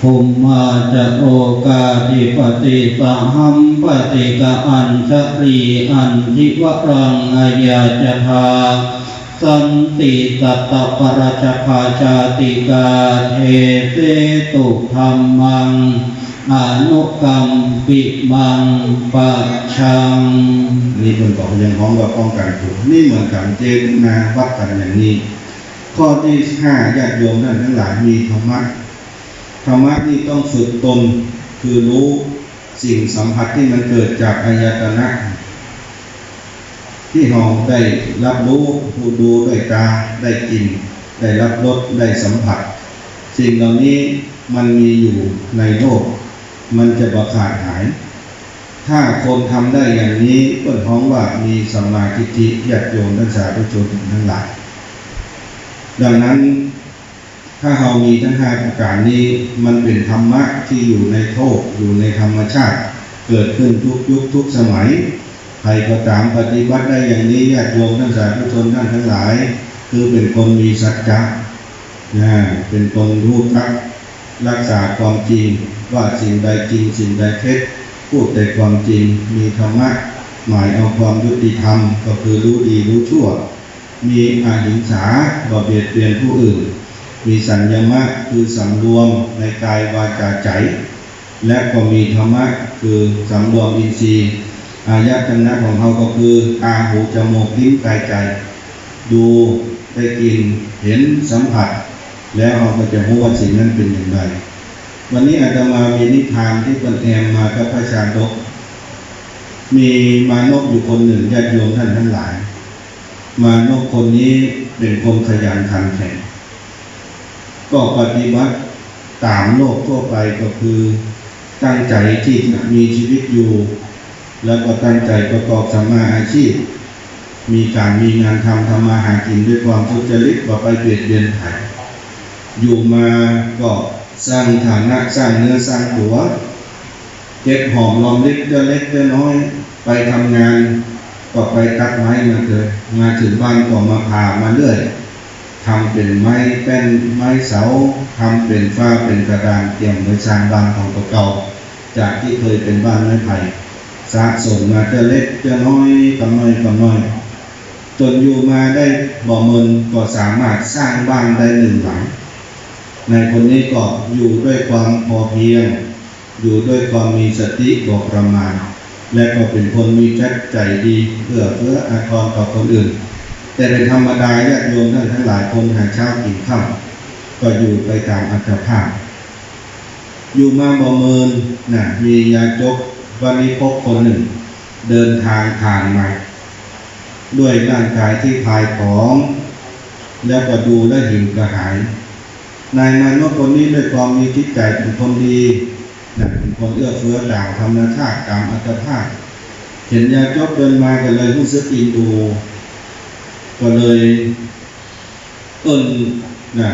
ภูมิมาจะโอกาธิปติสหัมปติกะอัญชรีอันทิวรังอายาจทาสันติสัตตปรชภาชาติกาเทเสตุธรรมังอนุกรรมปิมังปัจชังนี่เป็นบอกยังพ้อมกับป้องกันถูกนี่เหมือนกันเจตนาวัดกันอย่างนี้ ข้อที่ห้าญาติโยมท่านทั้งหลายมีธรรมะ ธรรมะนี่ต้องฝึกตนคือรู้สิ่งสัมผัสที่มันเกิดจากอายตนะ ที่เราได้รับรู้ผู้ดูด้วยตาได้กิน ได้รับรสได้สัมผัส สิ่งเหล่านี้มันมีอยู่ในโลก มันจะประขาดหาย ถ้าคนทำได้อย่างนี้ก็ท้องว่ามีสมาทิฏฐิญาติโยมท่านสาธุชนทั้งหลายดังนั้น ถ้าเรามีทั้งห้าประการนี้ มันเป็นธรรมะที่อยู่ในโลกอยู่ในธรรมชาติ เกิดขึ้นทุกยุคทุกสมัย ใครก็ตามปฏิบัติได้อย่างนี้ญาติโยมท่านสาธุชนท่านทั้งหลาย คือเป็นคนมีสัจจะนะเป็นคนรู้ทักรักษาความจริงว่าสิ่งใดจริงสิ่งใดเท็จพูดแต่ความจริงมีธรรมะหมายเอาความยุติธรรมก็คือรู้ดีรู้ชั่ว มีอาหิงสาบ่เบียดเบียนผู้อื่น มีสัญญมะคือสำรวมในกายวาจาใจ และก็มีธรรมะคือสำรวมอินทรีย์อายตนะของเขาก็คือตาหูจมูกลิ้นกายใจ ดูได้กินเห็นสัมผัส แล้วเราก็จะรู้ว่าสิ่งนั้นเป็นอย่างไร วันนี้อาจจะมามีนิทานที่เป็นแอมมากับพระชาดกมีมานพอยู่คนหนึ่งญาติโยมท่านทั้งหลาย มานพคนนี้เป็นคนขยันขันแข็ง ก็ปฏิบัติตามโลกทั่วไปก็คือตั้งใจที่จะมีชีวิตอยู่ แล้วก็ตั้งใจประกอบสมาอาชีพ มีการมีงานทำทำมาหากินด้วยความทุจริตว่าไปเบียดเบียนใครอยู่มาก็สร้างฐานะสร้างเนื้อสร้างตัวเก็บหอมรอมริบเล็กเล็กเล็กน้อย ไปทำงานก็ไปตัดไม้มาเกิดมาถึงบ้านก็มาผ่ามาเรื่อย ทำเป็นไม้แป้นไม้เสาทำเป็นฝ้าเป็นกระดานเตรียมไว้สร้างบ้านของตัวเก่าจากที่เคยเป็นบ้านไม้ไผ่สะสมมาจะเล็กจะน้อยกำน้อยกำน้อย จนอยู่มาได้บ่เมินก็สามารถสร้างบ้านได้หนึ่งหลัง ในคนนี้ก็อยู่ด้วยความพอเพียง อยู่ด้วยความมีสติบอกประมาณ และก็เป็นคนมีใจใจดีเพื่อเพื่ออาทรต่อคนอื่น แต่เป็นธรรมดาญาติโยมท่านทั้งหลายคนหาเช้ากินข้าวก็อยู่ไปตามอัตภาพ อยู่มาบ่เมินนะมียาจกวันนี้พบคนหนึ่ง เดินทางผ่านมาด้วยร่างกายที่พายของ แล้วก็ดูและหิวกระหาย นายมานพคนนี้ด้วยความมีจิตใจเป็นคนดีนะเป็นคนเอื้อเฟื้อต่างธรรมชาติตามอัตภาพ เห็นยาจกเดินมาก็เลยรู้สึกอินดู ก็เลยเอิ้นนะ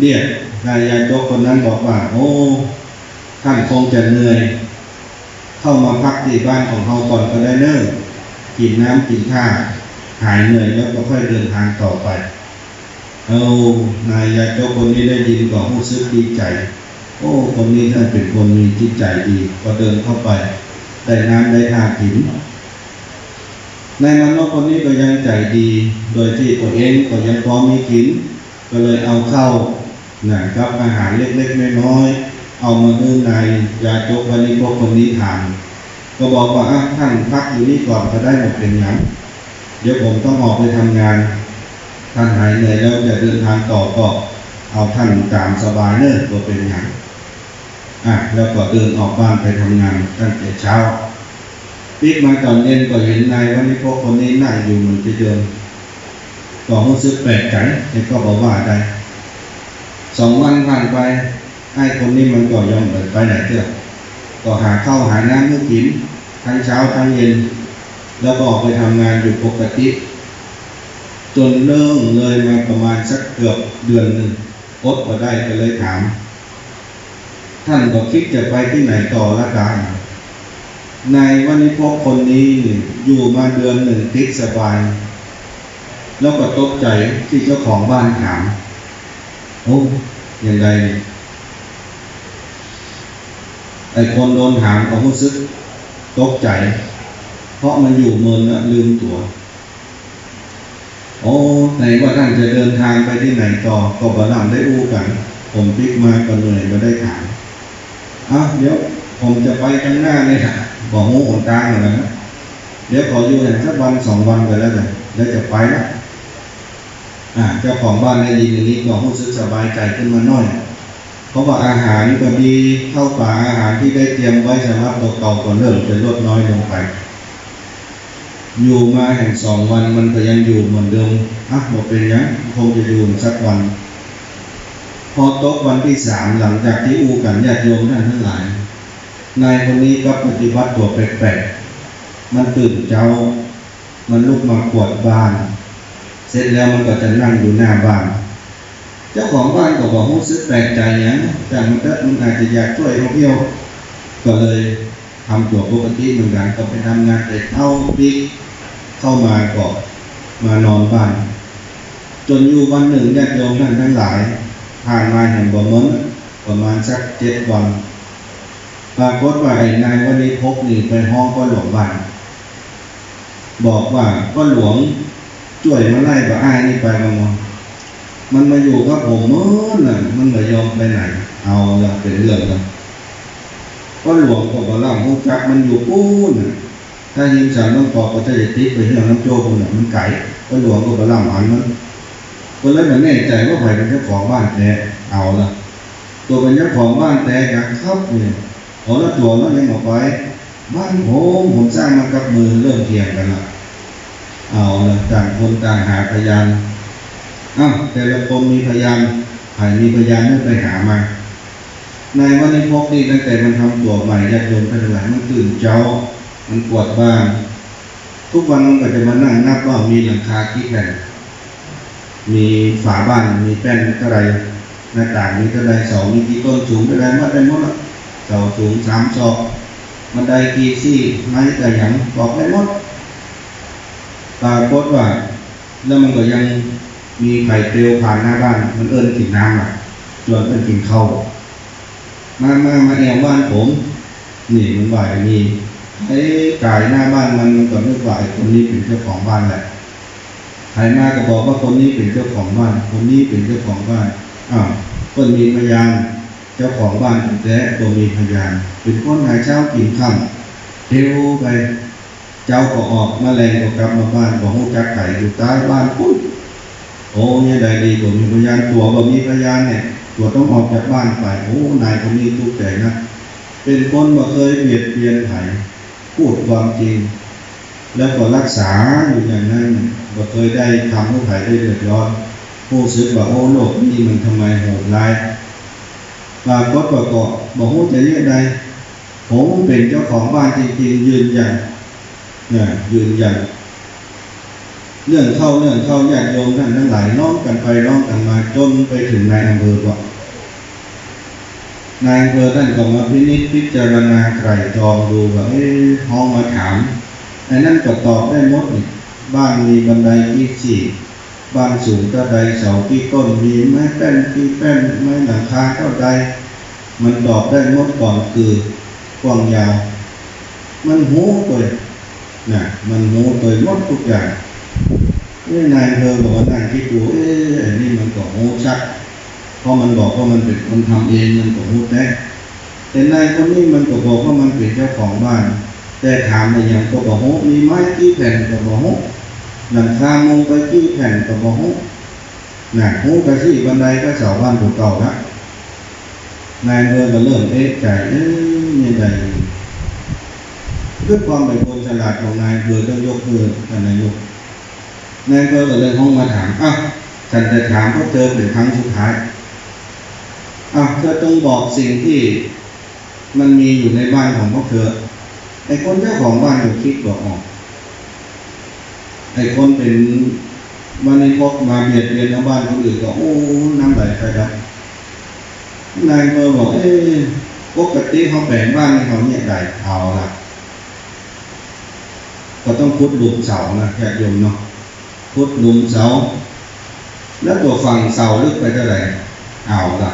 เรียกนายยาจกคนนั้นบอกว่า โอ้ ท่านคงจะเหนื่อย เข้ามาพักที่บ้านของเขาก่อนก็ได้เนิ่กินน้ำกินข้าวหายเหนื่อยแล้วก็ค่อยเดินทางต่อไปเอานายยาโจกคนนี้ได้ยินก็รู้สึกดีใจ โอ้คนนี้ท่านเป็นคนมีจิตใจดี ก็เดินเข้าไปได้น้ำได้ท่ากิน ในมนุษย์คนนี้ก็ยังใจดี โดยที่ตัวเองก็ยังพร้อมมีกิน ก็เลยเอาเข้านะครับอาหารเล็กๆน้อยๆเอามาให้นยยาจกวันนี้พวกคนนี้ทานก็บอกว่าอะท่านพักอยู่นี่ก่อนก็ได้หมดเป็นหยังเดี๋ยวผมต้องออกไปทำงาน ท่านหายเหนื่อยแล้วจะเดินทางต่อก็เอาท่านตามสบายเนิ่ก็เป็นหยังอะแล้วก็เดินออกบ้านไปทำงานตั้งแต่เช้า ปิกมาตอนเย็นก็เห็นนายวันนี้พวกคนนี้นั่งอยู่เหมือนจะเดิมก็รู้สึกแปลกใจแต่ก็บอกว่าได้สองวันผ่านไปไอ้คนนี้มันก็ยอมไปไหนเถอะก็หาข้าวหาน้ำให้กินทั้งเช้าทั้งเย็น แล้วก็ออกไปทำงานอยู่ปกติ จนเริ่มเลยมาประมาณสักเกือบเดือนหนึ่งอดก็ได้ก็เลยถาม ท่านก็คิดจะไปที่ไหนต่อละกัน ในวันนี้พวกคนนี้อยู่มาเดือนหนึ่งติดสบาย แล้วก็ตกใจที่เจ้าของบ้านถามโอ้ยังไงไอ้คนโดนถามก็รู้สึกตกใจ เพราะมันอยู่เมินแล้วลืมตัว โอ้ไหนว่าท่านจะเดินทางไปที่ไหนต่อก็บาลามได้อู้กัน ผมพลิกมาก็เหนื่อยมาได้ถามอะเดี๋ยว ผมจะไปข้างหน้าเนี่ยค่ะบอกงูหนตางอะไรนะเดี๋ยวขออยู่อย่างสักวันสองวันไปแล้วกันแล้วจะไปละอ่าเจ้าของบ้านได้ยินอย่างนี้ก็รู้สึกสบายใจขึ้นมาหน่อยเพราะว่าอาหารก็ดีเข้าป่าอาหารที่ได้เตรียมไว้สำหรับตัวเก่าก็เริ่มจะลดน้อยลงไป อยู่มาแห่งสองวันมันก็ยังอยู่เหมือนเดิมอะหมดเป็นยังคงจะอยู่สักวัน พอตกวันที่สามหลังจากที่อูกันญาติโยมท่านทั้งหลาย นายคนนี้ก็ปฏิบัติตัวแปลกๆ มันตื่นเช้า มันลุกมากวดบ้าน เสร็จแล้วมันก็จะนั่งอยู่หน้าบ้าน เจ้าของบ้านก็บอกรู้สึกแปลกใจอย่างแต่มันก็มันอาจจะอยากช่วยเขาเที่ยว ก็เลยทำตัวปกติเหมือนกันก็ไปทำงานแต่เข้าปิกเข้ามาก็มานอนบ้าน จนอยู่วันหนึ่งญาติโยมท่านทั้งหลายผ่านมาเห็นบ่มนประมาณสักเจ็ดวัน ปรากฏว่าไอ้นายวันนี้พกนี่ไปห้องก็หลวงบ้านบอกว่าก็หลวงช่วยมาไล่กับอ้ายนี่ไปมามองมันมาอยู่กับผมเมื่อน่ะ มันไม่ยอมไปไหน เอาละเป็นเรื่องละก็หลวงก็บอกเล่าหูจักมันอยู่ปูนน่ะถ้ายิงสารต้องตอบก็จะติดไปเรื่องน้ำโจ้คนน่ะมันไก่ก็หลวงก็บอกเล่าหันมันก็เลยมันแน่ใจว่าใครเป็นเจ้าของบ้านแท้เอาละตัวเป็นเจ้าของบ้านแต่กับครับเนี่ย เอาละตัวแล้วยังออกไป บ้านผมผมสร้างมากับมือเริ่มเถียงกันละเอาละต่างคนต่างหาพยานอ้าวแต่ละคนมีพยานใครมีพยานไม่ไปหามาในวันนี้พกนี่ตั้งแต่มันทำตัวใหม่ญาติโยมไปหลายมันตื่นเจ้า มันปวดบ้านทุกวันมันก็จะมานั่งนับว่ามีหลังคากี่แผ่นมีฝาบ้านมีแป้นเท่าไรหน้าต่างมีเท่าไรเสามีกี่ต้นสูงเท่าไรมดได้หมดละ เสาสูงสามศอกมันไดกี่ซี่ไม้กระหยังบอกได้หมดปรากฏว่า แล้วมันก็ยังมีไข่เตียวผ่านหน้าบ้าน มันเอิ้นกินน้ำอะจนเป็นกินข้าวมามามาแอวบ้านผม นี่มันบ่ายนี่ไอ้กายหน้าบ้านมันมันก็นึกว่ไอ้คนนี้เป็นเจ้าของบ้านแหละใครมาก็บอกว่าคนนี้เป็นเจ้าของบ้าน คนนี้เป็นเจ้าของบ้านอ้าวคนมีพยาน เจ้าของบ้านแท้ตัวมีพยานเป็นคนหายเช้ากินค่ำเทวไปเจ้าก็ออกมาแรงก็กลับมาบ้านบอกหูจักไก่อยู่ใต้บ้านปุ๊บโอ้เนี่ยได้ดีตัวมีพยานตัวบ่มีพยานเนี่ยตัวต้องออกจากบ้านไปโอ้นายคนนี้ทุกข์ใจนะเป็นคนบ่เคยเบียดเบียนไผพูดความจริง แล้วก็รักษาอยู่อย่างนั้นบ่เคยได้ทำให้ไผได้เดือดร้อนผู้สึกว่าโอ้โลกนี้มันทำไมโหดร้าย ปรากฏว่าก็บ่ฮู้จะเรียกใดผมเป็นเจ้าของบ้านจริงๆยืนยันเนี่ยืนยันเรื่องเข้าเรื่องเข้าญาติโยมท่านทั้งหลายร้องกันไปร้องกันมาจนไปถึงนายอำเภอว่านายอำเภอท่านก็มาพินิจพิจารณาไตรตรองดูว่าเอ๊ะห้องมาถามไอ้นั่นก็ตอบได้หมดบ้านมีบันไดกี่สี่ บ้านสูงเท่าใดเสากี่ต้นมีไม้แป้นกี่แป้นไม้หลังคาเท่าใด มันตอบได้มดก่อนคือกว้างยาว มันหูตัวนะมันหูตัวหมดทุกอย่างเอ้ยนายเธอบอกว่านายคิดดูเอ้ยอันนี้มันก็โหชัดเพราะมันบอกว่ามันเป็นคนทำเองมันก็โหแท้แต่นายคนนี้มันก็บอกว่ามันเป็นเจ้าของบ้าน แต่ถามในอย่างก็บอกโหมีไม้กี่แผ่นก็บอกโห หลังคามุงไปกี่แผ่นก็บอกโหน่ะโหไปที่บันไดก็เสาบ้านเก่าๆนะนายอำเธอก็เริ่มเอ๊ะใจเอ้ยยังไงด้วยความเป็นคนฉลาดของนายอำเธอต้องยกมือท่านนายกนายเก็เลยห้องมาถามอะฉันจะถามพวกเธอเป็นครั้งสุดท้ายอะเธอต้องบอกสิ่งที่มันมีอยู่ในบ้านของพวกเธอไอ้คนเจ้าของบ้านก็คิดบอกออก ไอ้คนเป็นวันนี้พกมาเบียดเบียนชาวบ้านคนอื่นก็โอ้น้ำไหลไฟดับนายก็บอกเอ้ยปกติเขาแบ่งบ้านให้เขาเนี่ยได้เอาละก็ต้องพุดหลุมเสานะญาติโยมเนาะพุดหลุมเสา แล้วตัวฝั่งเสาลึกไปเท่าไหร่เอาละ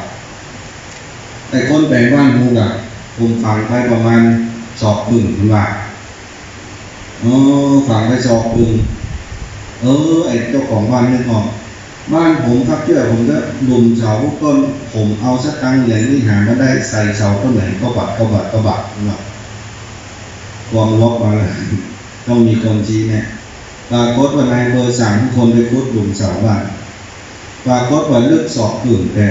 แต่คนแปลงบ้านมูกะผมฝังไปประมาณสอบปึ่งคุณว่าอ๋อฝังไปสอบปึ่ง เออไอเจ้าของบ้านนึกออกบ้านผมครับเชื่อผมก็ดุมเสาต้นผมเอาสักตังค์อย่างนี้หามาได้ใส่เสาต้นไหนก็บัดก็บัดก็บัดคุณว่าวางล็อกมาเลยต้องมีคนชี้เนี่ยปรากฏว่านายเบอร์สามคนไปคุดหลุมเสาบ้านปรากฏว่าเลือกสอบปึ่งแต่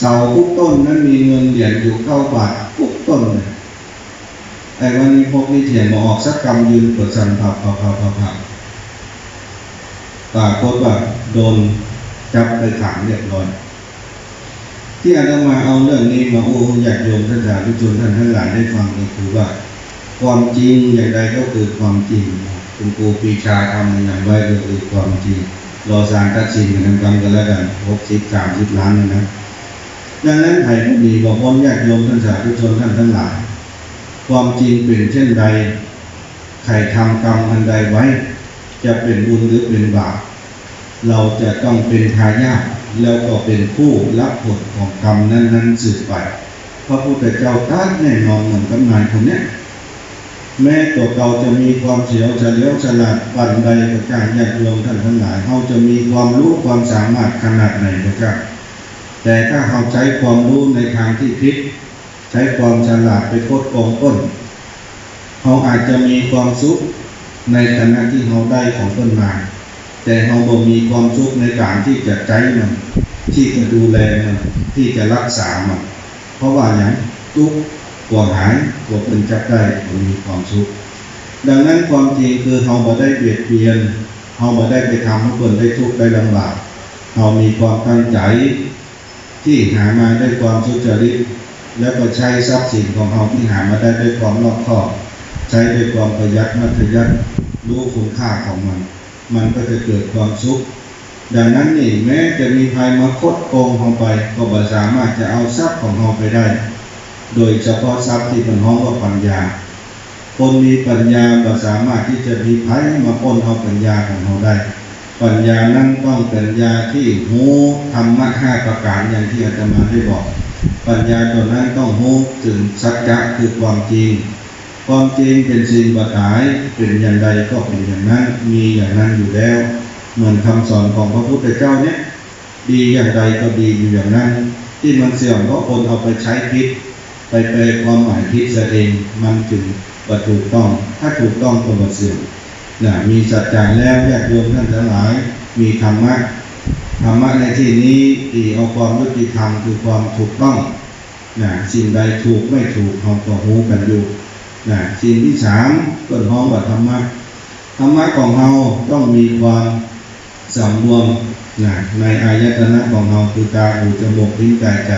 เสาทุกต้นนั้นมีเงินเหรียญอยู่เก้าบาททุกต้นเลยไอ้วันนี้พวกนี้เถียงมาออกสักกรรมยืนเปิดสันผับผับผับผับ ปรากฏว่าโดนจับไปขังเรียบร้อย ที่อาตมาเอาเรื่องนี้มาโอ้อยากโยมท่านสาธุชนท่านทั้งหลายได้ฟังก็คือว่า ความจริงอย่างใดก็คือความจริงคุณครูปีชาทำอย่างไรก็คือความจริงรอสารตัดสินกันกันกันแล้วกันหกสิบสามสิบล้านนะดังนั้นไผ่ผู้มีบอกว่าญาติโยมท่านสาธุชนท่านทั้งหลาย ความจริงเป็นเช่นใด ใครทำกรรมอันใดไว้ จะเป็นบุญหรือเป็นบาปเราจะต้องเป็นทายาทแล้วก็เป็นผู้รับผลของกรรมนั้นๆสืบไปพระพุทธเจ้าตรัสแน่นอนเหมือนกับนายคนนี้แม้ตัวเราจะมีความเฉียวเฉลียวฉลาดปันใดก็จ้างญาติโยมท่านทั้งหลายเขาจะมีความรู้ความสามารถขนาดไหนก็จ้างแต่ถ้าเราใช้ความรู้ในทางที่ผิดใช้ความฉลาดไปโคดโกงต้นเราอาจจะมีความสุข ในขณะที่เราได้ของต้นมาแต่เราบ่มีความสุขในการที่จะใจมันที่จะดูแลมันที่จะรักษามันเพราะว่าอย่างทุกข์กลัวหายกลัวเป็นจับได้มันมีความสุขดังนั้นความจริงคือเราบ่ได้เบียดเบียนเราบ่ได้ไปทำให้คนได้ทุกข์ได้ลำบากเรามีความตั้งใจที่หามาด้วยความสุจริตแล้วก็ใช้ทรัพย์สินของเราที่หามาได้ด้วยความรอบคอบ ใช้ด้วยความประหยัดมัธยัติรู้คุณค่าของมัน มันก็จะเกิดความสุข ดังนั้นนี่แม้จะมีภัยมาคดโกงเราไป ก็บ่สามารถจะเอาทรัพย์ของเราไปได้ โดยเฉพาะทรัพย์ที่เป็นห้องว่าปัญญา คนมีปัญญาบ่สามารถที่จะมีภัยมาปนเอาปัญญาของเราได้ ปัญญานั้นต้องปัญญาที่หูธรรมะห้าประการอย่างที่อาตมาได้บอก ปัญญาตัวนั้นต้องหูถึงสัจจะคือความจริง ความจริงเป็นสิ่งบัตายเป็นอย่างใดก็เป็นอย่างนั้น มีอย่างนั้นอยู่แล้ว เหมือนคำสอนของพระพุทธเจ้าเนี่ย ดีอย่างใดก็ดีอยู่อย่างนั้น ที่มันเสื่อมเพราคนเอาไปใช้พิษไปแปลความหมายพิษซะเองมันจึงว่าถูกต้อง ถ้าถูกต้องก็บ่เสื่อมนะมีสัจจะแล้วญาติโยมท่านทั้งหลาย มีธรรมะธรรมะในที่นี้ตีเอาความยุติธรรมคือความถูกต้องนะสิ่งใดถูกไม่ถูกเราก็รู้กันอยู่ นะสิ่งที่สามต้นห้องว่าธรรมะธรรมะของเราต้องมีความสำรวมนะในอายตนะของเราคือตาหูจมูกลิ้นกายใจ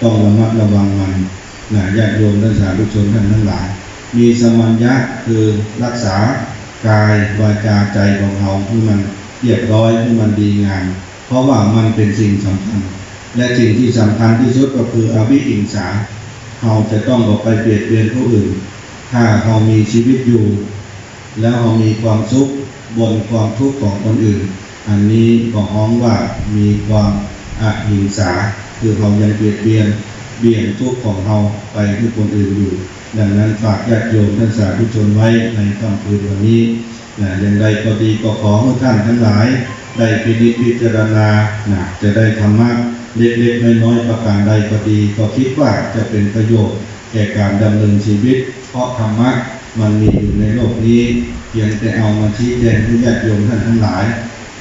ต้องระมัดระวังมันนะญาติโยมท่านสาธุชนท่านทั้งหลาย มีสมัญญะคือรักษากายวาจาใจของเราให้มันเรียบร้อยให้มันดีงามเพราะว่ามันเป็นสิ่งสำคัญ และสิ่งที่สำคัญที่สุดก็คืออวิอิงสาเราจะต้องออกไปเบียดเบียนผู้อื่น ถ้าเรามีชีวิตอยู่ แล้วเรามีความสุขบนความทุกข์ของคนอื่น อันนี้ก็ฮ้องว่ามีความอหิงสา คือเรายังเบียดเบียนเบี่ยงทุกข์ของเราไปให้คนอื่นอยู่ ดังนั้นฝากญาติโยมท่านสาธุชนไว้ในค่ำคืนวันนี้นะอย่างไรก็ดีก็ขอให้ท่านทั้งหลาย ได้พินิจพิจารณานะจะได้ธรรมะเล็กๆน้อยๆประการใดก็ดี ก็คิดว่าจะเป็นประโยชน์ แก่การดำเนินชีวิต เพราะธรรมะมันมีอยู่ในโลกนี้เพียงแต่เอามาชี้แจงให้ญาติโยมท่านทั้งหลาย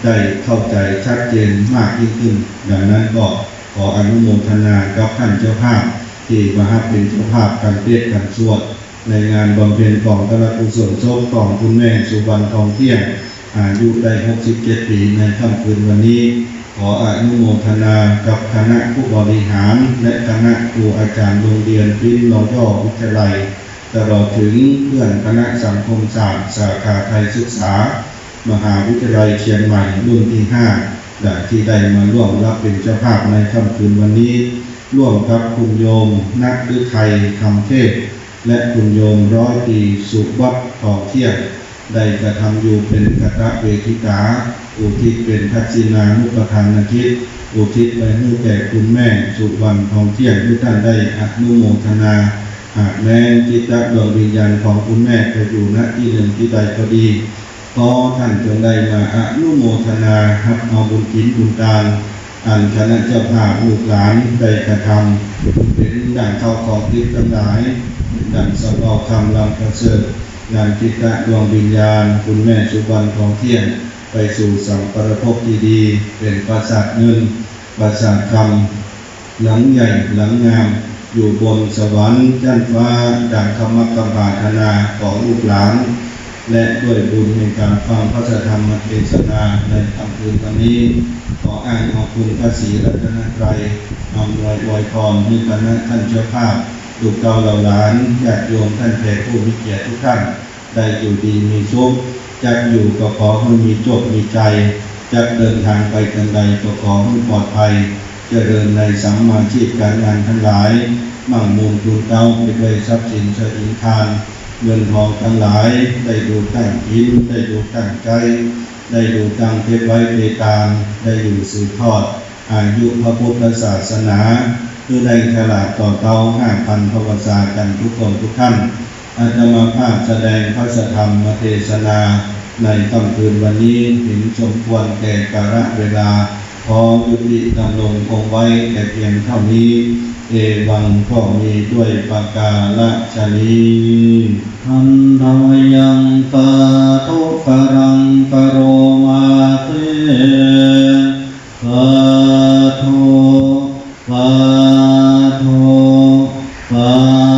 ได้เข้าใจชัดเจนมากยิ่งขึ้น ดังนั้นก็ขออนุโมทนากับท่านเจ้าภาพ ที่มาให้เป็นเจ้าภาพการเทศการสวดในงานบำเพ็ญของกระกุศลโชคของคุณแม่สุวรรณทองเที่ยงอายุได้ 67 ปีในค่ำคืนวันนี้ ขออนุโมทนากับคณะผู้บริหาร และคณะครูอาจารย์โรงเรียนพิ้นรอย่อวิทยาลัย ตลอดถึงเพื่อนคณะสังคมศาสตร์สาขาไทยศึกษา มหาวิทยาลัยเชียงใหม่รุ่นที่5และที่ได้มาร่วมรับเป็นเจ้าภาพในค่ำคืนวันนี้ ร่วมกับคุณโยม นักฤทัยคำเทศ และคุณโยมร้อยตีสุวัฒน์ทองเที่ยง ได้กระทำอยู่เป็นกตะเวทิกา อุทิศเป็นทักษิณานุปทานทิศอุทิศไปให้แก่คุณแม่สุวรรณทองเที่ยงที่ท่านได้อนุโมทนาหากแม้จิตตดวงวิญญาณของคุณแม่ไปอยู่ณที่หนึ่งที่ใดก็ดีขอท่านจงได้มาอนุโมทนารับเอาบุญกินบุญทานอันคณะเจ้าภาพลูกหลานได้กระทำเป็นด่านเข้าของทิศทั้งหลายด่านสำเอาคำลำประเสริฐ ด่านจิตตะดวงวิญญาณ คุณแม่สุวรรณทองเที่ยง ไปสู่สัมปรภพที่ดี เป็นปราสาทเงินปราสาทคำหลังใหญ่หลังงาม อยู่บนสวรรค์จันฟ้าดังคำมักคำบาธนาของลูกหลาน และด้วยบุญในการฟังพระธรรมเทศนาในคำคืนวันนี้ ขออ้างขอบคุณพระศรีรัตนตรัยอำนวยอวยพรให้คณะท่านเจ้าภาพ ลูกเก่าเหล่าหลานญาติโยมท่านแขกผู้มีเกียรติทุกท่าน ได้อยู่ดีมีสุขจะอยู่ก็ขอให้มีโชคมีใจจะเดินทางไปกันใดก็ขอให้ปลอดภัยจเจริญในสัมมาชีพการงานทั้งหลายมั่งมูลคุณเก้าไปด้วยทรัพย์สินสอิงทาน เงินทองทั้งหลาย ได้ดูตั้งกินได้ดูตั้งใจ ได้ดูตั้งเก็บไว้ในตานได้อยู่สืบทอดอายุพระพุทธศาสนา คือได้ฉลาดต่อเต้าห้าพันพระวสากันทุกคนทุกท่านอาตมาภาพแสดงพระธรรมเทศนา ในค่ำคืนวันนี้เห็นสมควรแก่กาลเวลาขอยุติดำรงคงไว้แต่เพียงเท่านี้ เอวังก็มีด้วยปากกาละชนีอันทายังสาธุกรังกโรมาเตสา 阿弥陀佛。